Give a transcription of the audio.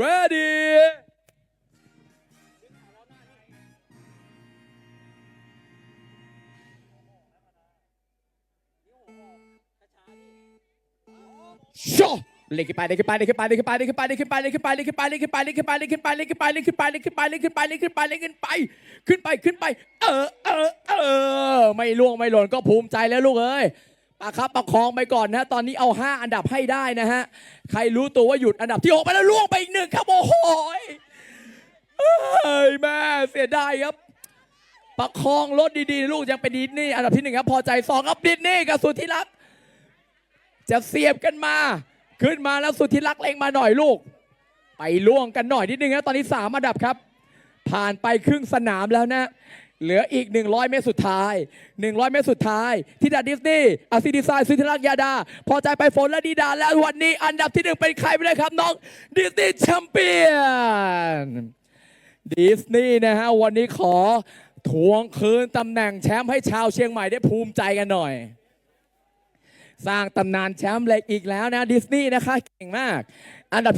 ready ชอเล่นขึ้นไปเล่นขึ้นไปเล่นขึ้นไปเล่นขึ้นไปเล่นขึ้นไปเล่นขึ้นไปเล่นขึ้นไปเล่นขึ้นไปเล่นขึ้นไปเล่นขึ้นไปเล่นขึ้นไปเล่นขึ้นไปเล่นขึ้นไปเล่นขึ้นไปเล่นขึ้นไปเล่นขึ้นไปเล่นขึ้นไปขึ้นไปขึ้นไป เออเออเออไม่ล่วงไม่หล่นก็ภูมิใจแล้วลูกเอ้ย ประครับประคองไปก่อนนะ ตอนนี้เอา 5 อันดับให้ได้นะฮะ ใครรู้ตัวว่าหยุดอันดับที่6ไปแล้วล่วงไปอีกหนึ่งครับโอ้โหเอ้ยแม่เสียดายครับ ประคองรถดีๆ ลูกยังเป็นดิสนี่อันดับที่หนึ่งครับพอใจสองครับดิสนี่กับสุดที่รัก จะเสียบกันมา ขึ้นมาแล้วสุดที่รักเล็งมาหน่อยลูก ไปล่วงกันหน่อยนิดนึงนะตอนนี้สามอันดับครับ ผ่านไปครึ่งสนามแล้วนะ เหลืออีก 100 เมตรสุดท้าย 100 เมตรสุดท้าย ที่ดาดิสนีย์อาซิดีไซน์สุธิรักยาดา พอใจไปฝนและดีดา และวันนี้อันดับที่หนึ่งเป็นใครไปเลยครับ น้องดิสนีย์แชมเปี้ยนดิสนีย์นะฮะ วันนี้ขอทวงคืนตำแหน่งแชมป์ให้ชาวเชียงใหม่ได้ภูมิใจกันหน่อย สร้างตำนานแชมป์เลยอีกแล้วนะดิสนีย์นะคะเก่งมาก อันดับ